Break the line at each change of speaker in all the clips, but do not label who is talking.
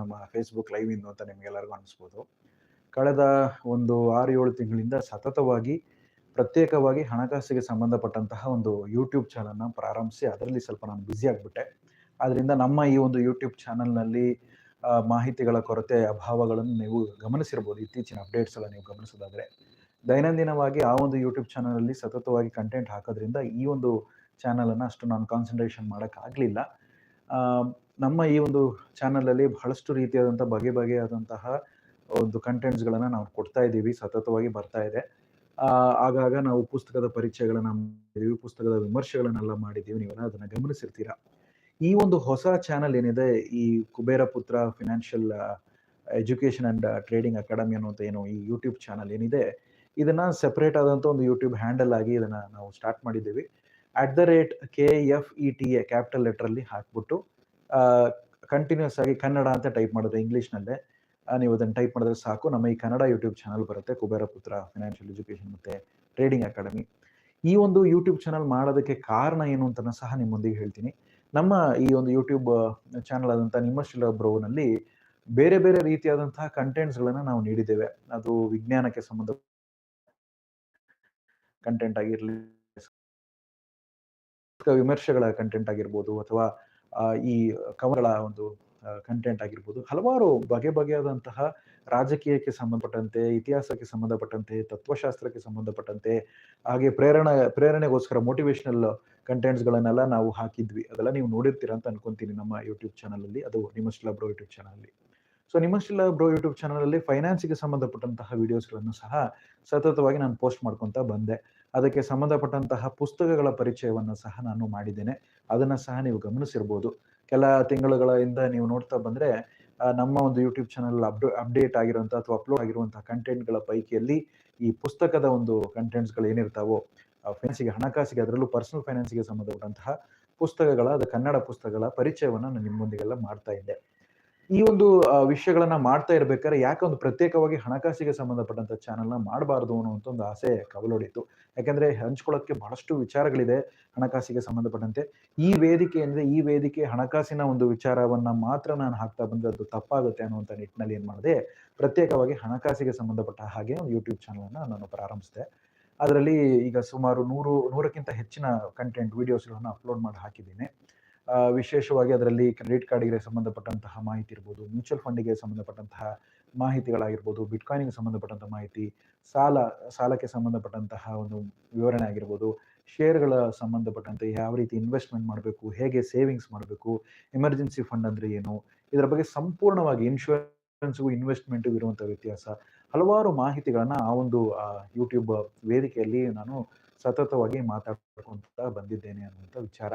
ನಮ್ಮ Facebook live ಇಂದು ಅಂತ ನಿಮಗೆಲ್ಲರಿಗೂ ಅನಿಸ್ಬೋದು. ಕಳೆದ ಒಂದು ಆರು ಏಳು ತಿಂಗಳಿಂದ ಸತತವಾಗಿ ಪ್ರತ್ಯೇಕವಾಗಿ ಹಣಕಾಸಿಗೆ ಸಂಬಂಧಪಟ್ಟಂತಹ ಒಂದು ಯೂಟ್ಯೂಬ್ ಚಾನಲ್ನ ಪ್ರಾರಂಭಿಸಿ ಅದರಲ್ಲಿ ಸ್ವಲ್ಪ ನಾನು ಬ್ಯುಸಿ ಆಗಿಬಿಟ್ಟೆ. ಆದ್ದರಿಂದ ನಮ್ಮ ಈ ಒಂದು ಯೂಟ್ಯೂಬ್ ಚಾನಲ್ನಲ್ಲಿ ಮಾಹಿತಿಗಳ ಕೊರತೆ ಅಭಾವಗಳನ್ನು ನೀವು ಗಮನಿಸಿರ್ಬೋದು. ಇತ್ತೀಚಿನ ಅಪ್ಡೇಟ್ಸ್ ಎಲ್ಲ ನೀವು ಗಮನಿಸೋದಾದರೆ. ದೈನಂದಿನವಾಗಿ ಆ ಒಂದು ಯೂಟ್ಯೂಬ್ ಚಾನಲಲ್ಲಿ ಸತತವಾಗಿ ಕಂಟೆಂಟ್ ಹಾಕೋದ್ರಿಂದ ಈ ಒಂದು ಚಾನಲನ್ನು ಅಷ್ಟು ನಾನು ಕಾನ್ಸಂಟ್ರೇಷನ್ ಮಾಡೋಕ್ಕಾಗಲಿಲ್ಲ. ನಮ್ಮ ಈ ಒಂದು ಚಾನಲಲ್ಲಿ ಬಹಳಷ್ಟು ರೀತಿಯಾದಂಥ ಬಗೆ ಬಗೆಯಾದಂತಹ ಒಂದು ಕಂಟೆಂಟ್ಸ್ಗಳನ್ನು ನಾವು ಕೊಡ್ತಾ ಇದ್ದೀವಿ, ಸತತವಾಗಿ ಬರ್ತಾ ಇದೆ. ಆಗಾಗ ನಾವು ಪುಸ್ತಕದ ಪರಿಚಯಗಳನ್ನ ಮಾಡಿದ್ದೀವಿ ಪುಸ್ತಕದ ವಿಮರ್ಶೆಗಳನ್ನೆಲ್ಲ ಮಾಡಿದ್ದೀವಿ ನೀವೆಲ್ಲ ಅದನ್ನು ಗಮನಿಸಿರ್ತೀರಾ? ಈ ಒಂದು ಹೊಸ ಚಾನಲ್ ಏನಿದೆ, ಈ Kubera Putra financial education and trading academy ಅನ್ನುವಂಥ ಏನು ಈ ಯೂಟ್ಯೂಬ್ ಚಾನಲ್ ಏನಿದೆ, ಇದನ್ನ ಸೆಪರೇಟ್ ಆದಂಥ ಒಂದು ಯೂಟ್ಯೂಬ್ ಹ್ಯಾಂಡಲ್ ಆಗಿ ಇದನ್ನ ನಾವು ಸ್ಟಾರ್ಟ್ ಮಾಡಿದ್ದೀವಿ. At the rate K F E T A capital ಲೆಟ್ರಲ್ಲಿ ಹಾಕ್ಬಿಟ್ಟು ಕಂಟಿನ್ಯೂಸ್ ಆಗಿ ಕನ್ನಡ ಅಂತ ಟೈಪ್ ಮಾಡಿದ್ರೆ ಇಂಗ್ಲೀಷ್ನಲ್ಲೇ ನೀವು ಅದನ್ನು ಟೈಪ್ ಮಾಡಿದ್ರೆ ಸಾಕು. ನಮ್ಮ ಈ ಕನ್ನಡ ಯೂಟ್ಯೂಬ್ ಚಾನಲ್ ಬರುತ್ತೆ. ಕುಬೇರ ಪುತ್ರ ಫಿನಾನ್ಷಿಯಲ್ ಎಜುಕೇಶನ್ ಮತ್ತು ಟ್ರೇಡಿಂಗ್ ಅಕಾಡೆಮಿ ಈ ಒಂದು ಯೂಟ್ಯೂಬ್ ಚಾನಲ್ ಮಾಡೋದಕ್ಕೆ ಕಾರಣ ಏನು ಅಂತ ಸಹ ನಿಮ್ಮೊಂದಿಗೆ ಹೇಳ್ತೀನಿ. ನಮ್ಮ ಈ ಒಂದು ಯೂಟ್ಯೂಬ್ ಚಾನಲ್ ಆದಂಥ ನಿಮ್ಮಶಿಲ ಬ್ರೋನಲ್ಲಿ ಬೇರೆ ಬೇರೆ ರೀತಿಯಾದಂತಹ ಕಂಟೆಂಟ್ಸ್ಗಳನ್ನು ನಾವು ನೀಡಿದ್ದೇವೆ. ಅದು ವಿಜ್ಞಾನಕ್ಕೆ ಸಂಬಂಧ ಕಂಟೆಂಟ್ ಆಗಿರಲಿ ವಿಮರ್ಶೆಗಳ ಕಂಟೆಂಟ್ ಆಗಿರ್ಬೋದು ಅಥವಾ ಈ ಕವಗಳ ಒಂದು ಕಂಟೆಂಟ್ ಆಗಿರ್ಬೋದು, ಹಲವಾರು ಬಗೆ ಬಗೆಯಾದಂತಹ ರಾಜಕೀಯಕ್ಕೆ ಸಂಬಂಧಪಟ್ಟಂತೆ, ಇತಿಹಾಸಕ್ಕೆ ಸಂಬಂಧಪಟ್ಟಂತೆ, ತತ್ವಶಾಸ್ತ್ರಕ್ಕೆ ಸಂಬಂಧಪಟ್ಟಂತೆ, ಹಾಗೆ ಪ್ರೇರಣ, ಪ್ರೇರಣೆಗೋಸ್ಕರ ಮೋಟಿವೇಶನಲ್ ಕಂಟೆಂಟ್ಸ್ಗಳನ್ನೆಲ್ಲ ನಾವು ಹಾಕಿದ್ವಿ. ಅದೆಲ್ಲ ನೀವು ನೋಡಿರ್ತೀರಾ ಅಂತ ಅನ್ಕೊಂತೀನಿ ನಮ್ಮ ಯೂಟ್ಯೂಬ್ ಚಾನಲಲ್ಲಿ ಅದು ನಿಮ್ಮಸ್ಟಿಲ್ಲ ಬ್ರೋ ಯೂಟ್ಯೂಬ್ ಚಾನಲಲ್ಲಿ ಸೊ ನಿಮ್ಮಸ್ಟಿಲ್ಲ ಬ್ರೋ ಯೂಟ್ಯೂಬ್ ಚಾನಲಲ್ಲಿ ಫೈನಾನ್ಸ್ಗೆ ಸಂಬಂಧಪಟ್ಟಂತಹ ವಿಡಿಯೋಸ್ಗಳನ್ನು ಸಹ ಸತತವಾಗಿ ನಾನು ಪೋಸ್ಟ್ ಮಾಡ್ಕೊತಾ ಬಂದೆ. ಅದಕ್ಕೆ ಸಂಬಂಧಪಟ್ಟಂತಹ ಪುಸ್ತಕಗಳ ಪರಿಚಯವನ್ನು ಸಹ ನಾನು ಮಾಡಿದ್ದೇನೆ. ಅದನ್ನು ಸಹ ನೀವು ಗಮನಿಸಿರ್ಬೋದು. ಕೆಲ ತಿಂಗಳುಗಳಿಂದ ನೀವು ನೋಡ್ತಾ ಬಂದ್ರೆ ನಮ್ಮ ಒಂದು ಯೂಟ್ಯೂಬ್ ಚಾನಲ್ ಅಪ್ಡೇ ಅಪ್ಡೇಟ್ ಆಗಿರುವಂಥ ಅಥವಾ ಅಪ್ಲೋಡ್ ಆಗಿರುವಂತಹ ಕಂಟೆಂಟ್ಗಳ ಪೈಕಿಯಲ್ಲಿ ಈ ಪುಸ್ತಕದ ಒಂದು ಕಂಟೆಂಟ್ಸ್ಗಳು ಏನಿರ್ತಾವೋ ಫೈನಾನ್ಸಿಗೆ ಹಣಕಾಸಿಗೆ, ಅದರಲ್ಲೂ ಪರ್ಸನಲ್ ಫೈನಾನ್ಸಿಗೆ ಸಂಬಂಧಪಟ್ಟಂತಹ ಪುಸ್ತಕಗಳ, ಅದು ಕನ್ನಡ ಪುಸ್ತಕಗಳ ಪರಿಚಯವನ್ನು ನಾನು ನಿಮ್ಮೊಂದಿಗೆಲ್ಲ ಮಾಡ್ತಾ ಇದ್ದೆ. ಈ ಒಂದು ವಿಷಯಗಳನ್ನ ಮಾಡ್ತಾ ಇರ್ಬೇಕಾದ್ರೆ ಯಾಕೆ ಒಂದು ಪ್ರತ್ಯೇಕವಾಗಿ ಹಣಕಾಸಿಗೆ ಸಂಬಂಧಪಟ್ಟಂತ ಚಾನೆಲ್ನ ಮಾಡಬಾರ್ದು ಅನ್ನುವಂಥ ಒಂದು ಆಸೆ ಕವಲೊಡಿತು ಯಾಕಂದ್ರೆ ಹಂಚ್ಕೊಳ್ಳೋಕ್ಕೆ ಬಹಳಷ್ಟು ವಿಚಾರಗಳಿದೆ ಹಣಕಾಸಿಗೆ ಸಂಬಂಧಪಟ್ಟಂತೆ. ಈ ವೇದಿಕೆ ಅಂದ್ರೆ ಈ ವೇದಿಕೆ ಹಣಕಾಸಿನ ಒಂದು ವಿಚಾರವನ್ನ ಮಾತ್ರ ನಾನು ಹಾಕ್ತಾ ಬಂದ್ರೆ ಅದು ತಪ್ಪಾಗುತ್ತೆ ಅನ್ನುವಂಥ ನಿಟ್ಟಿನಲ್ಲಿ ಏನ್ ಮಾಡಿದೆ, ಪ್ರತ್ಯೇಕವಾಗಿ ಹಣಕಾಸಿಗೆ ಸಂಬಂಧಪಟ್ಟ ಹಾಗೆ ಒಂದು ಯೂಟ್ಯೂಬ್ ಚಾನಲ್ ಅನ್ನ ನಾನು ಪ್ರಾರಂಭಿಸಿದೆ. ಅದರಲ್ಲಿ ಈಗ ಸುಮಾರು ನೂರು, ನೂರಕ್ಕಿಂತ ಹೆಚ್ಚಿನ ಕಂಟೆಂಟ್ ವಿಡಿಯೋಸ್ಗಳನ್ನು ಅಪ್ಲೋಡ್ ಮಾಡಿ ಹಾಕಿದ್ದೀನಿ. ವಿಶೇಷವಾಗಿ ಅದರಲ್ಲಿ ಕ್ರೆಡಿಟ್ ಕಾರ್ಡಿಗೆ ಸಂಬಂಧಪಟ್ಟಂತಹ ಮಾಹಿತಿ ಇರ್ಬೋದು, ಮ್ಯೂಚುವಲ್ ಫಂಡಿಗೆ ಸಂಬಂಧಪಟ್ಟಂತಹ ಮಾಹಿತಿಗಳಾಗಿರ್ಬೋದು, ಬಿಟ್ಕಾಯಿನ್ಗೆ ಸಂಬಂಧಪಟ್ಟಂತಹ ಮಾಹಿತಿ, ಸಾಲ, ಸಾಲಕ್ಕೆ ಸಂಬಂಧಪಟ್ಟಂತಹ ಒಂದು ವಿವರಣೆ ಆಗಿರ್ಬೋದು ಶೇರ್ಗಳ ಸಂಬಂಧಪಟ್ಟಂತೆ ಯಾವ ರೀತಿ ಇನ್ವೆಸ್ಟ್ಮೆಂಟ್ ಮಾಡಬೇಕು, ಹೇಗೆ ಸೇವಿಂಗ್ಸ್ ಮಾಡಬೇಕು, ಎಮರ್ಜೆನ್ಸಿ ಫಂಡ್ ಅಂದರೆ ಏನು, ಇದರ ಬಗ್ಗೆ ಸಂಪೂರ್ಣವಾಗಿ ಇನ್ಶೂರೆನ್ಸ್ಗೂ ಇನ್ವೆಸ್ಟ್ಮೆಂಟ್ಗೂ ಇರುವಂಥ ವ್ಯತ್ಯಾಸ. ಹಲವಾರು ಮಾಹಿತಿಗಳನ್ನು ಆ ಒಂದು ಯೂಟ್ಯೂಬ್ ವೇದಿಕೆಯಲ್ಲಿ ನಾನು ಸತತವಾಗಿ ಮಾತಾಡ್ಕೊಂತ ಬಂದಿದ್ದೇನೆ ಅನ್ನುವಂಥ ವಿಚಾರ.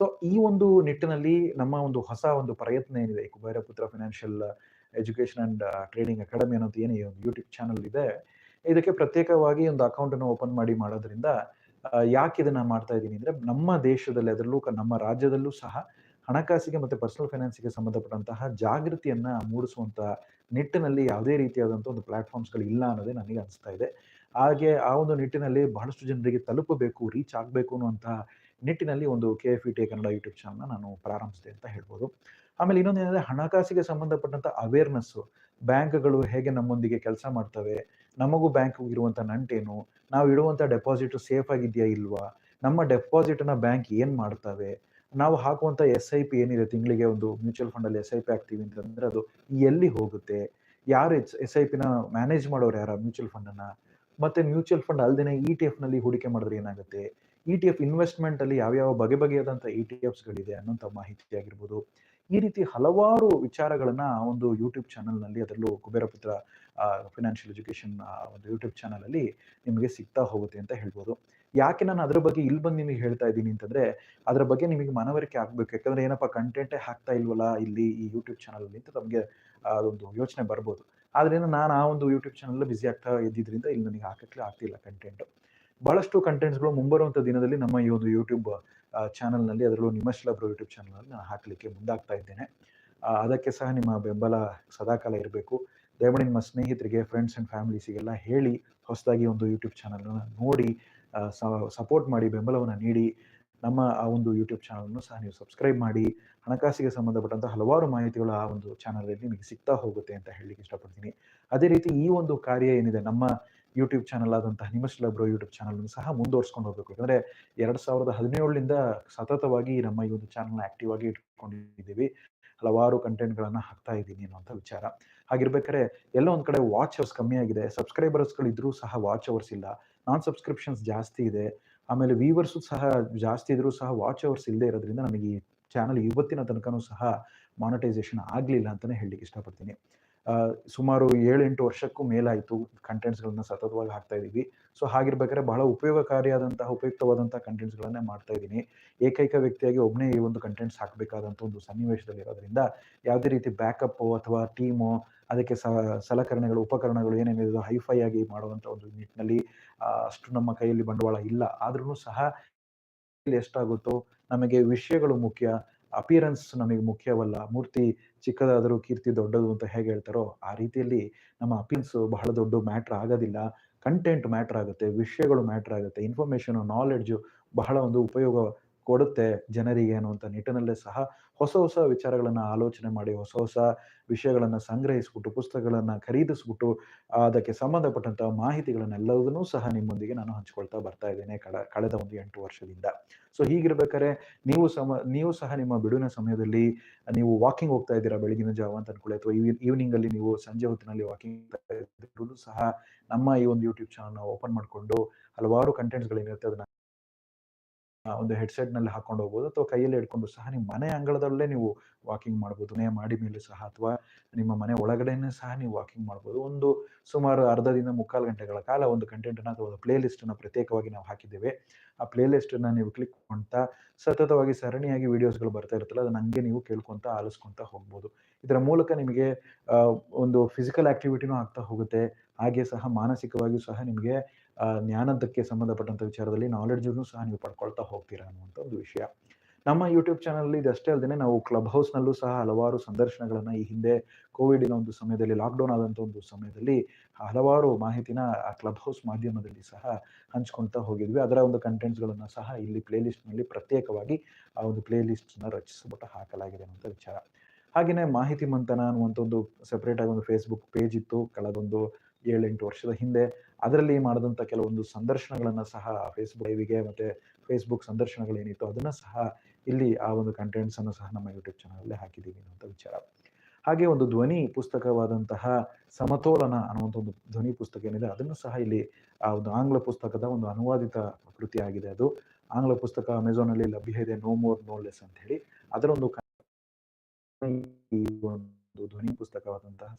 ಸೊ ಈ ಒಂದು ನಿಟ್ಟಿನಲ್ಲಿ ನಮ್ಮ ಒಂದು ಹೊಸ ಒಂದು ಪ್ರಯತ್ನ ಏನಿದೆ Kuberaputra financial education and trading academy ಅನ್ನೋದು ಏನು ಒಂದು ಯೂಟ್ಯೂಬ್ ಚಾನಲ್ ಇದೆ, ಇದಕ್ಕೆ ಪ್ರತ್ಯೇಕವಾಗಿ ಒಂದು ಅಕೌಂಟ್ ಅನ್ನು ಓಪನ್ ಮಾಡಿ ಮಾಡೋದ್ರಿಂದ ಯಾಕೆ ಇದನ್ನ ಮಾಡ್ತಾ ಇದ್ದೀನಿ ಅಂದ್ರೆ, ನಮ್ಮ ದೇಶದಲ್ಲಿ ಅದರಲ್ಲೂ ನಮ್ಮ ರಾಜ್ಯದಲ್ಲೂ ಸಹ ಹಣಕಾಸಿಗೆ ಮತ್ತೆ ಪರ್ಸನಲ್ ಫೈನಾನ್ಸಿಗೆ ಸಂಬಂಧಪಟ್ಟಂತಹ ಜಾಗೃತಿಯನ್ನ ಮೂಡಿಸುವಂತ ನಿಟ್ಟಿನಲ್ಲಿ ಯಾವುದೇ ರೀತಿಯಾದಂತಹ ಒಂದು ಪ್ಲಾಟ್ಫಾರ್ಮ್ಸ್ಗಳು ಇಲ್ಲ ಅನ್ನೋದೇ ನನಗೆ ಅನಿಸ್ತಾ ಇದೆ. ಹಾಗೆ ಆ ಒಂದು ನಿಟ್ಟಿನಲ್ಲಿ ಬಹಳಷ್ಟು ಜನರಿಗೆ ತಲುಪಬೇಕು ರೀಚ್ ಆಗಬೇಕು ಅನ್ನುವಂತಹ ನಿಟ್ಟಿನಲ್ಲಿ ಒಂದು K F E T Kannada YouTube ಚಾನಲ್ನ ನಾನು ಪ್ರಾರಂಭಿಸಿದೆ ಅಂತ ಹೇಳ್ಬೋದು. ಆಮೇಲೆ ಇನ್ನೊಂದೇನಂದ್ರೆ ಹಣಕಾಸಿಗೆ ಸಂಬಂಧಪಟ್ಟಂಥ ಅವೇರ್ನೆಸ್ಸು ಬ್ಯಾಂಕ್ಗಳು ಹೇಗೆ ನಮ್ಮೊಂದಿಗೆ ಕೆಲಸ ಮಾಡ್ತವೆ, ನಮಗೂ ಬ್ಯಾಂಕ್ ಇರುವಂಥ ನಂಟೇನು, ನಾವು ಇಡುವಂಥ ಡೆಪಾಸಿಟ್ ಸೇಫ್ ಆಗಿದೆಯಾ ಇಲ್ವಾ, ನಮ್ಮ ಡೆಪಾಸಿಟನ್ನು ಬ್ಯಾಂಕ್ ಏನು ಮಾಡ್ತವೆ, ನಾವು ಹಾಕುವಂಥ ಎಸ್ ಐ ಪಿ ಏನಿದೆ, ತಿಂಗಳಿಗೆ ಒಂದು ಮ್ಯೂಚುವಲ್ ಫಂಡಲ್ಲಿ ಎಸ್ ಐ ಪಿ ಹಾಕ್ತೀವಿ ಅಂತಂದ್ರೆ ಅದು ಎಲ್ಲಿ ಹೋಗುತ್ತೆ, ಯಾರು ಎಚ್ ಎಸ್ ಐ ಪಿನ ಮ್ಯಾನೇಜ್ ಮಾಡೋರು ಯಾರು ಮ್ಯೂಚುವಲ್ ಫಂಡನ್ನು ಮತ್ತು ಮತ್ತೆ ಮ್ಯೂಚುವಲ್ ಫಂಡ್ ಅಲ್ಲದೆ ಇ ಟಿ ಎಫ್ನಲ್ಲಿ ಹೂಡಿಕೆ ಮಾಡಿದ್ರೆ ಏನಾಗುತ್ತೆ ಇ ಟಿ ಎಫ್ ಇನ್ವೆಸ್ಟ್ಮೆಂಟ್ ಅಲ್ಲಿ ಯಾವ್ಯಾವ ಬಗೆ ಬಗೆಯಾದಂಥ ಇ ಟಿ ಎಫ್ಸ್ಗಳಿದೆ ಅನ್ನೋಂಥ ಮಾಹಿತಿ ಆಗಿರ್ಬೋದು. ಈ ರೀತಿ ಹಲವಾರು ವಿಚಾರಗಳನ್ನ ಒಂದು ಯೂಟ್ಯೂಬ್ ಚಾನಲ್ನಲ್ಲಿ ಅದರಲ್ಲೂ ಕುಬೇರಪುತ್ರ ಫಿನಾನ್ಷಿಯಲ್ ಎಜುಕೇಶನ್ ಒಂದು ಯೂಟ್ಯೂಬ್ ಚಾನಲ್ ಅಲ್ಲಿ ನಿಮಗೆ ಸಿಗ್ತಾ ಹೋಗುತ್ತೆ ಅಂತ ಹೇಳ್ಬೋದು. ಯಾಕೆ ನಾನು ಅದ್ರ ಬಗ್ಗೆ ಇಲ್ಲಿ ಬಂದು ನಿಮಗೆ ಹೇಳ್ತಾ ಇದ್ದೀನಿ ಅಂತಂದ್ರೆ, ಅದ್ರ ಬಗ್ಗೆ ನಿಮಗೆ ಮನವರಿಕೆ ಆಗ್ಬೇಕು. ಯಾಕಂದ್ರೆ ಏನಪ್ಪ ಕಂಟೆಂಟೇ ಹಾಕ್ತಾ ಇಲ್ವಲ್ಲ ಇಲ್ಲಿ ಈ ಯೂಟ್ಯೂಬ್ ಚಾನಲ್ ಅಂತ ನಮಗೆ ಅದೊಂದು ಯೋಚನೆ ಬರ್ಬೋದು. ಆದ್ರಿಂದ ನಾನು ಆ ಒಂದು ಯೂಟ್ಯೂಬ್ ಚಾನಲ್ ಬಿಸಿ ಆಗ್ತಾ ಇದ್ದಿದ್ರಿಂದ ಇಲ್ಲಿ ನನಗೆ ಹಾಕಕ್ಕೆ ಆಗ್ತಿಲ್ಲ ಕಂಟೆಂಟ್ ಬಹಳಷ್ಟು ಕಂಟೆಂಟ್ಸ್ಗಳು ಮುಂಬರುವಂಥ ದಿನದಲ್ಲಿ ನಮ್ಮ ಈ ಒಂದು ಯೂಟ್ಯೂಬ್ ಚಾನಲ್ನಲ್ಲಿ ಅದರಲ್ಲೂ ನಿಮ್ಮಶ್ಲಬ್ರು ಯೂಟ್ಯೂಬ್ ಚಾನಲ್ನಲ್ಲಿ ನಾನು ಹಾಕಲಿಕ್ಕೆ ಮುಂದಾಗ್ತಾ ಇದ್ದೇನೆ. ಅದಕ್ಕೆ ಸಹ ನಿಮ್ಮ ಬೆಂಬಲ ಸದಾಕಾಲ ಇರಬೇಕು. ದಯಮಾಡಿ ನಿಮ್ಮ ಸ್ನೇಹಿತರಿಗೆ ಫ್ರೆಂಡ್ಸ್ ಆ್ಯಂಡ್ ಫ್ಯಾಮಿಲೀಸಿಗೆಲ್ಲ ಹೇಳಿ, ಹೊಸದಾಗಿ ಒಂದು ಯೂಟ್ಯೂಬ್ ಚಾನಲ್ನ ನೋಡಿ ಸಪೋರ್ಟ್ ಮಾಡಿ, ಬೆಂಬಲವನ್ನು ನೀಡಿ, ನಮ್ಮ ಆ ಒಂದು ಯೂಟ್ಯೂಬ್ ಚಾನಲನ್ನು ಸಹ ನೀವು ಸಬ್ಸ್ಕ್ರೈಬ್ ಮಾಡಿ, ಹಣಕಾಸಿಗೆ ಸಂಬಂಧಪಟ್ಟಂಥ ಹಲವಾರು ಮಾಹಿತಿಗಳು ಆ ಒಂದು ಚಾನಲಲ್ಲಿ ನಿಮಗೆ ಸಿಗ್ತಾ ಹೋಗುತ್ತೆ ಅಂತ ಹೇಳಲಿಕ್ಕೆ ಇಷ್ಟಪಡ್ತೀನಿ. ಅದೇ ರೀತಿ ಈ ಒಂದು ಕಾರ್ಯ ಏನಿದೆ, ನಮ್ಮ ಯೂಟ್ಯೂಬ್ ಚಾನಲ್ ಆದಂತಹ ನಿಮಶ್ಲ ಬ್ರೋ ಯೂಟ್ಯೂಬ್ ಚಾನಲ್ ಸಹ ಮುಂದುವರ್ಸ್ಕೊಂಡು ಹೋಗ್ಬೇಕು. ಯಾಕಂದ್ರೆ ಎರಡ್ ಸಾವಿರದ ಹದಿನೇಳರಿಂದ ಸತತವಾಗಿ ನಮ್ಮ ಈ ಒಂದು ಚಾನಲ್ನ ಆಕ್ಟಿವ್ ಆಗಿ ಇಟ್ಕೊಂಡಿದ್ದೀವಿ. ಹಲವಾರು ಕಂಟೆಂಟ್ಗಳನ್ನ ಹಾಕ್ತಾ ಇದ್ದೀನಿ ಅನ್ನುವಂಥ ವಿಚಾರ. ಹಾಗಿರ್ಬೇಕಾದ್ರೆ ಎಲ್ಲ ಒಂದ್ ಕಡೆ ವಾಚ್ ಅವರ್ಸ್ ಕಮ್ಮಿ ಆಗಿದೆ. ಸಬ್ಸ್ಕ್ರೈಬರ್ಸ್ಗಳು ಇದ್ರೂ ಸಹ ವಾಚ್ ಅವರ್ಸ್ ಇಲ್ಲ. ನಾನ್ ಸಬ್ಸ್ಕ್ರಿಪ್ಷನ್ಸ್ ಜಾಸ್ತಿ ಇದೆ. ಆಮೇಲೆ ವ್ಯೂವರ್ಸು ಸಹ ಜಾಸ್ತಿ ಇದ್ರೂ ಸಹ ವಾಚ್ ಅವರ್ಸ್ ಇಲ್ಲದೆ ಇರೋದ್ರಿಂದ ನಮಗೆ ಈ ಚಾನಲ್ ಇವತ್ತಿನ ತನಕನೂ ಸಹ ಮಾನಿಟೈಸೇಷನ್ ಆಗಲಿಲ್ಲ ಅಂತಾನೆ ಹೇಳಲಿಕ್ಕೆ ಇಷ್ಟಪಡ್ತೀನಿ. ಸುಮಾರು ಏಳು ಎಂಟು ವರ್ಷಕ್ಕೂ ಮೇಲಾಯಿತು ಕಂಟೆಂಟ್ಸ್ಗಳನ್ನ ಸತತವಾಗಿ ಹಾಕ್ತಾ ಇದ್ದೀವಿ ಸೊ ಹಾಗಿರ್ಬೇಕಾದ್ರೆ ಬಹಳ ಉಪಯೋಗಕಾರಿಯಾದಂತಹ, ಉಪಯುಕ್ತವಾದಂತಹ ಕಂಟೆಂಟ್ಸ್ಗಳನ್ನೇ ಮಾಡ್ತಾ ಇದ್ದೀನಿ ಏಕೈಕ ವ್ಯಕ್ತಿಯಾಗಿ ಒಬ್ಬನೇ ಈ ಒಂದು ಕಂಟೆಂಟ್ಸ್ ಹಾಕಬೇಕಾದಂಥ ಒಂದು ಸನ್ನಿವೇಶದಲ್ಲಿ ಇರೋದ್ರಿಂದ ಯಾವುದೇ ರೀತಿ ಬ್ಯಾಕಪ್ ಅಥವಾ ಟೀಮು ಅದಕ್ಕೆ ಸಲಕರಣೆಗಳು, ಉಪಕರಣಗಳು ಏನೇನಿದೆ ಹೈಫೈ ಆಗಿ ಮಾಡುವಂಥ ಒಂದು ನಿಟ್ಟಿನಲ್ಲಿ ಅಷ್ಟು ನಮ್ಮ ಕೈಯಲ್ಲಿ ಬಂಡವಾಳ ಇಲ್ಲ. ಆದ್ರೂ ಸಹ ಎಷ್ಟಾಗುತ್ತೋ ನಮಗೆ ವಿಷಯಗಳು ಮುಖ್ಯ. ಅಪಿಯರೆನ್ಸ್ ನಮಗೆ ಮುಖ್ಯವಲ್ಲ. ಮೂರ್ತಿ ಚಿಕ್ಕದಾದರೂ ಕೀರ್ತಿ ದೊಡ್ಡದು ಅಂತ ಹೇಗೆ ಹೇಳ್ತಾರೋ ಆ ರೀತಿಯಲ್ಲಿ ನಮ್ಮ ಅಪಿಯನ್ಸ್ ಬಹಳ ದೊಡ್ಡ ಮ್ಯಾಟ್ರ್ ಆಗೋದಿಲ್ಲ. ಕಂಟೆಂಟ್ ಮ್ಯಾಟ್ರ್ ಆಗುತ್ತೆ, ವಿಷಯಗಳು ಮ್ಯಾಟ್ರ್ ಆಗುತ್ತೆ ಇನ್ಫಾರ್ಮೇಷನ್ ನಾಲೆಡ್ಜು ಬಹಳ ಒಂದು ಉಪಯೋಗ ಕೊಡುತ್ತೆ ಜನರಿಗೆ ಅನ್ನುವಂಥ ನಿಟ್ಟಿನಲ್ಲೇ ಸಹ ಹೊಸ ಹೊಸ ವಿಚಾರಗಳನ್ನು ಆಲೋಚನೆ ಮಾಡಿ ಹೊಸ ಹೊಸ ವಿಷಯಗಳನ್ನು ಸಂಗ್ರಹಿಸ್ಬಿಟ್ಟು ಪುಸ್ತಕಗಳನ್ನು ಖರೀದಿಸ್ಬಿಟ್ಟು ಅದಕ್ಕೆ ಸಂಬಂಧಪಟ್ಟಂತಹ ಮಾಹಿತಿಗಳನ್ನೆಲ್ಲದನ್ನೂ ಸಹ ನಿಮ್ಮೊಂದಿಗೆ ನಾನು ಹಂಚ್ಕೊಳ್ತಾ ಬರ್ತಾ ಇದ್ದೇನೆ ಕಳ ಕಳೆದ ಒಂದು ಎಂಟು ವರ್ಷದಿಂದ. ಸೊ ಹೀಗಿರ್ಬೇಕಾದ್ರೆ ನೀವು ಸಮ ನೀವು ಸಹ ನಿಮ್ಮ ಬಿಡುವಿನ ಸಮಯದಲ್ಲಿ ನೀವು ವಾಕಿಂಗ್ ಹೋಗ್ತಾ ಇದ್ದೀರಾ ಬೆಳಗಿನ ಜಾವ ಅಂತ ಅನ್ಕೊಳ್ಳಿ ಅಥವಾ ಈವ್ನಿಂಗ್ ಅಲ್ಲಿ ನೀವು ಸಂಜೆ ಹೊತ್ತಿನಲ್ಲಿ ವಾಕಿಂಗ್ ಸಹ ನಮ್ಮ ಈ ಒಂದು ಯೂಟ್ಯೂಬ್ ಚಾನಲ್ ಓಪನ್ ಮಾಡಿಕೊಂಡು ಹಲವಾರು ಕಂಟೆಂಟ್ಸ್ಗಳೇನಿರುತ್ತೆ ಅದನ್ನ ಆ, ಒಂದು ಹೆಡ್ಸೆಟ್ನಲ್ಲಿ ಹಾಕೊಂಡು ಹೋಗ್ಬೋದು ಅಥವಾ ಕೈಯಲ್ಲಿ ಹಿಡ್ಕೊಂಡು ಸಹ ನಿಮ್ಮ ಮನೆ ಅಂಗಳದಲ್ಲೇ ನೀವು ವಾಕಿಂಗ್ ಮಾಡ್ಬೋದು ಮನೆ ಮಾಡಿ ಮೇಲೆ ಸಹ ಅಥವಾ ನಿಮ್ಮ ಮನೆ ಒಳಗಡೆನೆ ಸಹ ನೀವು ವಾಕಿಂಗ್ ಮಾಡ್ಬೋದು. ಒಂದು ಸುಮಾರು ಅರ್ಧದಿಂದ ಮುಕ್ಕಾಲು ಗಂಟೆಗಳ ಕಾಲ ಒಂದು ಕಂಟೆಂಟ್ ಅನ್ನ ಅಥವಾ ಒಂದು ಪ್ಲೇ ಲಿಸ್ಟ್ ಅನ್ನ ಪ್ರತ್ಯೇಕವಾಗಿ ನಾವು ಹಾಕಿದ್ದೇವೆ. ಆ ಪ್ಲೇ ಲಿಸ್ಟ್ ಅನ್ನ ನೀವು ಕ್ಲಿಕ್ ಮಾಡ್ತಾ ಸತತವಾಗಿ ಸರಣಿಯಾಗಿ ವಿಡಿಯೋಸ್ಗಳು ಬರ್ತಾ ಇರುತ್ತಲ್ಲ, ಅದನ್ನ ಹಂಗೆ ನೀವು ಕೇಳ್ಕೊಂತ ಆಲಿಸ್ಕೊಂತ ಹೋಗ್ಬೋದು. ಇದರ ಮೂಲಕ ನಿಮಗೆ ಒಂದು ಫಿಸಿಕಲ್ ಆಕ್ಟಿವಿಟಿನೂ ಆಗ್ತಾ ಹೋಗುತ್ತೆ. ಹಾಗೆ ಸಹ ಮಾನಸಿಕವಾಗಿಯೂ ಸಹ ನಿಮಗೆ ಜ್ಞಾನದಕ್ಕೆ ಸಂಬಂಧಪಟ್ಟಂತ ವಿಚಾರದಲ್ಲಿ ನಾಲೆಡ್ಜನ್ನು ಸಹ ನೀವು ಪಡ್ಕೊಳ್ತಾ ಹೋಗ್ತೀರಾ ಅನ್ನುವಂಥ ಒಂದು ವಿಷಯ. ನಮ್ಮ ಯೂಟ್ಯೂಬ್ ಚಾನಲ್ ಇದಷ್ಟೇ ಅಲ್ಲದೆ ನಾವು ಕ್ಲಬ್ ಹೌಸ್ನಲ್ಲೂ ಸಹ ಹಲವಾರು ಸಂದರ್ಶನಗಳನ್ನು ಈ ಹಿಂದೆ ಕೋವಿಡಿನ ಒಂದು ಸಮಯದಲ್ಲಿ ಲಾಕ್ಡೌನ್ ಆದಂಥ ಒಂದು ಸಮಯದಲ್ಲಿ ಹಲವಾರು ಮಾಹಿತಿನ ಆ ಕ್ಲಬ್ ಹೌಸ್ ಮಾಧ್ಯಮದಲ್ಲಿ ಸಹ ಹಂಚ್ಕೊಳ್ತಾ ಹೋಗಿದ್ವಿ. ಅದರ ಒಂದು ಕಂಟೆಂಟ್ಸ್ಗಳನ್ನು ಸಹ ಇಲ್ಲಿ ಪ್ಲೇ ಲಿಸ್ಟ್ನಲ್ಲಿ ಪ್ರತ್ಯೇಕವಾಗಿ ಆ ಒಂದು ಪ್ಲೇ ಲಿಸ್ಟ್ನ ರಚಿಸಿಬಿಟ್ಟು ಹಾಕಲಾಗಿದೆ ಅನ್ನುವಂಥ ವಿಚಾರ. ಹಾಗೆಯೇ ಮಾಹಿತಿ ಮಂಥನ ಅನ್ನುವಂಥ ಒಂದು ಸೆಪರೇಟ್ ಆಗಿ ಒಂದು ಫೇಸ್ಬುಕ್ ಪೇಜ್ ಇತ್ತು. ಕಳೆದೊಂದು ಏಳೆಂಟು ವರ್ಷದ ಹಿಂದೆ ಅದರಲ್ಲಿ ಮಾಡಿದಂಥ ಕೆಲವೊಂದು ಸಂದರ್ಶನಗಳನ್ನು ಸಹ ಫೇಸ್ಬುಕ್ ಲೈವಿಗೆ ಮತ್ತೆ ಫೇಸ್ಬುಕ್ ಸಂದರ್ಶನಗಳೇನಿತ್ತು ಅದನ್ನ ಸಹ ಇಲ್ಲಿ ಆ ಒಂದು ಕಂಟೆಂಟ್ಸ್ ಅನ್ನು ಸಹ ನಮ್ಮ ಯೂಟ್ಯೂಬ್ ಚಾನಲಲ್ಲೇ ಹಾಕಿದ್ದೀವಿ ಅನ್ನುವಂಥ ವಿಚಾರ. ಹಾಗೆ ಒಂದು ಧ್ವನಿ ಪುಸ್ತಕವಾದಂತಹ ಸಮತೋಲನ ಅನ್ನುವಂಥ ಒಂದು ಧ್ವನಿ ಪುಸ್ತಕ ಏನಿದೆ ಅದನ್ನು ಸಹ ಇಲ್ಲಿ ಆ ಒಂದು ಆಂಗ್ಲ ಪುಸ್ತಕದ ಒಂದು ಅನುವಾದಿತ ಕೃತಿ ಆಗಿದೆ ಅದು. ಆಂಗ್ಲ ಪುಸ್ತಕ ಅಮೆಝಾನಲ್ಲಿ ಲಭ್ಯ ಇದೆ ನೋ ಮೋರ್ ನೋ ಲೆಸ್ ಅಂತ ಹೇಳಿ. ಅದರ ಒಂದು ಒಂದು ಧ್ವನಿ ಪುಸ್ತಕವಾದಂತಹ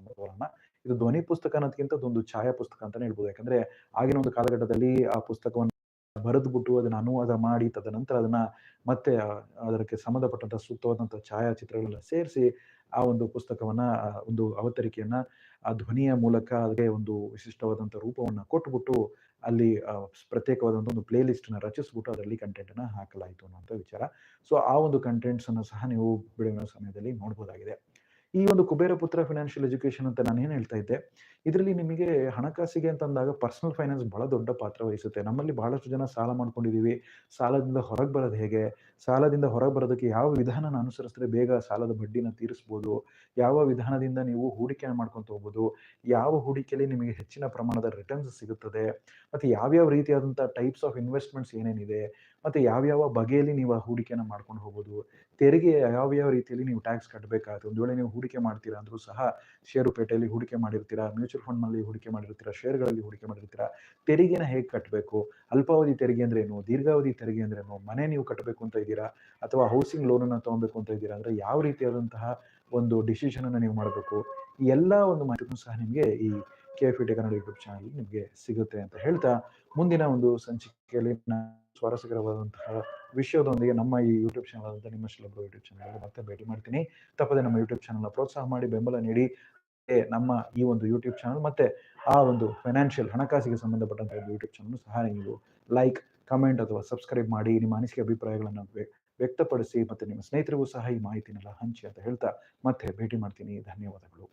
ಸಮತೋಲನ ಇದು ಧ್ವನಿ ಪುಸ್ತಕ ಅನ್ನೋದಕ್ಕಿಂತ ಅದೊಂದು ಛಾಯಾ ಪುಸ್ತಕ ಅಂತಾನೆ ಹೇಳ್ಬೋದು. ಯಾಕಂದ್ರೆ ಆಗಿನ ಒಂದು ಕಾಲಘಟ್ಟದಲ್ಲಿ ಆ ಪುಸ್ತಕವನ್ನು ಬರೆದ್ಬಿಟ್ಟು ಅದನ್ನ ಅನುವಾದ ಮಾಡಿ ತದನಂತರ ಅದನ್ನ ಮತ್ತೆ ಅದಕ್ಕೆ ಸಂಬಂಧಪಟ್ಟಂತ ಸೂಕ್ತವಾದಂತಹ ಛಾಯಾಚಿತ್ರಗಳೆಲ್ಲ ಸೇರಿಸಿ ಆ ಒಂದು ಪುಸ್ತಕವನ್ನ ಒಂದು ಅವತರಿಕೆಯನ್ನ ಆ ಧ್ವನಿಯ ಮೂಲಕ ಅದಕ್ಕೆ ಒಂದು ವಿಶಿಷ್ಟವಾದಂಥ ರೂಪವನ್ನ ಕೊಟ್ಬಿಟ್ಟು ಅಲ್ಲಿ ಪ್ರತ್ಯೇಕವಾದಂಥ ಒಂದು ಪ್ಲೇ ಲಿಸ್ಟ್ನ ರಚಿಸ್ಬಿಟ್ಟು ಅದರಲ್ಲಿ ಕಂಟೆಂಟ್ ಅನ್ನ ಹಾಕಲಾಯಿತು ಅನ್ನುವಂಥ ವಿಚಾರ. ಸೊ, ಆ ಒಂದು ಕಂಟೆಂಟ್ಸ್ ಅನ್ನು ಸಹ ನೀವು ಬಿಡುವಿನ ಸಮಯದಲ್ಲಿ ನೋಡ್ಬೋದಾಗಿದೆ. ಈ ಒಂದು ಕುಬೇರ ಪುತ್ರ ಫಿನಾನ್ಷಿಯಲ್ ಎಜುಕೇಶನ್ ಅಂತ ನಾನು ಏನು ಹೇಳ್ತಾ ಇದ್ದೆ, ಇದರಲ್ಲಿ ನಿಮಗೆ ಹಣಕಾಸಿಗೆ ಅಂತ ಅಂದಾಗ ಪರ್ಸನಲ್ ಫೈನಾನ್ಸ್ ಬಹಳ ದೊಡ್ಡ ಪಾತ್ರ ವಹಿಸುತ್ತೆ. ನಮ್ಮಲ್ಲಿ ಬಹಳಷ್ಟು ಜನ ಸಾಲ ಮಾಡ್ಕೊಂಡಿದೀವಿ. ಸಾಲದಿಂದ ಹೊರಗೆ ಬರೋದು ಹೇಗೆ? ಸಾಲದಿಂದ ಹೊರಗೆ ಬರೋದಕ್ಕೆ ಯಾವ ವಿಧಾನನ ಅನುಸರಿಸಿದ್ರೆ ಬೇಗ ಸಾಲದ ಬಡ್ಡಿನ ತೀರಿಸ್ಬೋದು? ಯಾವ ವಿಧಾನದಿಂದ ನೀವು ಹೂಡಿಕೆ ಮಾಡ್ಕೊಂತ ಹೋಗ್ಬೋದು? ಯಾವ ಹೂಡಿಕೆಯಲ್ಲಿ ನಿಮಗೆ ಹೆಚ್ಚಿನ ಪ್ರಮಾಣದ ರಿಟರ್ನ್ಸ್ ಸಿಗುತ್ತದೆ? ಮತ್ತೆ ಯಾವ್ಯಾವ ರೀತಿಯಾದಂಥ ಟೈಪ್ಸ್ ಆಫ್ ಇನ್ವೆಸ್ಟ್ಮೆಂಟ್ಸ್ ಏನೇನಿದೆ? ಮತ್ತೆ ಯಾವ್ಯಾವ ಬಗೆಯಲ್ಲಿ ನೀವು ಆ ಹೂಡಿಕೆನ ಮಾಡ್ಕೊಂಡು ಹೋಗ್ಬೋದು? ತೆರಿಗೆ ಯಾವ್ಯಾವ ರೀತಿಯಲ್ಲಿ ನೀವು ಟ್ಯಾಕ್ಸ್ ಕಟ್ಟಬೇಕಾಗುತ್ತೆ ಒಂದು ವೇಳೆ ನೀವು ಹೂಡಿಕೆ ಮಾಡ್ತೀರಾ ಅಂದರೂ ಸಹ ಷೇರು ಪೇಟೆಯಲ್ಲಿ ಹೂಡಿಕೆ ಮಾಡಿರ್ತೀರಾ? ಮ್ಯೂಚುವಲ್ ಫಂಡ್ನಲ್ಲಿ ಹೂಡಿಕೆ ಮಾಡಿರ್ತೀರಾ? ಶೇರ್ಗಳಲ್ಲಿ ಹೂಡಿಕೆ ಮಾಡಿರ್ತೀರಾ? ತೆರಿಗೆನ ಹೇಗೆ ಕಟ್ಟಬೇಕು ಅಲ್ಪಾವಧಿ ತೆರಿಗೆ ಅಂದ್ರೇನು ದೀರ್ಘಾವಧಿ ತೆರಿಗೆ ಅಂದ್ರೇನು ಮನೆ ನೀವು ಕಟ್ಟಬೇಕು ಅಂತ ಇದ್ದೀರಾ? ಅಥವಾ ಹೌಸಿಂಗ್ ಲೋನನ್ನು ತೊಗೊಬೇಕು ಅಂತ ಇದ್ದೀರಾ? ಅಂದರೆ ಯಾವ ರೀತಿಯಾದಂತಹ ಒಂದು ಡಿಸಿಷನನ್ನು ನೀವು ಮಾಡಬೇಕು? ಎಲ್ಲ ಒಂದು ಮಾಹಿತಿನೂ ಸಹ ನಿಮಗೆ ಈ K F T Kannada YouTube channel ನಿಮಗೆ ಸಿಗುತ್ತೆ ಅಂತ ಹೇಳ್ತಾ, ಮುಂದಿನ ಒಂದು ಸಂಚಿಕೆಯಲ್ಲಿ ಸ್ವಾರಸ್ಯಕರವಾದಂತಹ ವಿಷಯದೊಂದಿಗೆ ನಮ್ಮ ಈ ಯೂಟ್ಯೂಬ್ ಚಾನಲ್ ಅಂತ ನಿಮ್ಮ ಶಿಲಬ್ರು ಯೂಟ್ಯೂಬ್ ಚಾನಲ್ ಮತ್ತೆ ಭೇಟಿ ಮಾಡ್ತೀನಿ. ತಪ್ಪದೆ ನಮ್ಮ ಯೂಟ್ಯೂಬ್ ಚಾನಲ್ನ ಪ್ರೋತ್ಸಾಹ ಮಾಡಿ, ಬೆಂಬಲ ನೀಡಿ ನಮ್ಮ ಈ ಒಂದು ಯೂಟ್ಯೂಬ್ ಚಾನಲ್ ಮತ್ತೆ ಆ ಒಂದು ಫೈನಾನ್ಷಿಯಲ್ ಹಣಕಾಸಿಗೆ ಸಂಬಂಧಪಟ್ಟಂತಹ ಯೂಟ್ಯೂಬ್ ಚಾನಲ್ ಸಹ ನೀವು ಲೈಕ್ ಕಮೆಂಟ್ ಅಥವಾ ಸಬ್ಸ್ಕ್ರೈಬ್ ಮಾಡಿ, ನಿಮ್ಮ ಅನಿಸಿಕೆ ಅಭಿಪ್ರಾಯಗಳನ್ನು ವ್ಯ- ವ್ಯಕ್ತಪಡಿಸಿ, ಮತ್ತೆ ನಿಮ್ಮ ಸ್ನೇಹಿತರಿಗೂ ಸಹ ಈ ಮಾಹಿತಿನೆಲ್ಲ ಹಂಚಿ ಅಂತ ಹೇಳ್ತಾ ಮತ್ತೆ ಭೇಟಿ ಮಾಡ್ತೀನಿ. ಧನ್ಯವಾದಗಳು.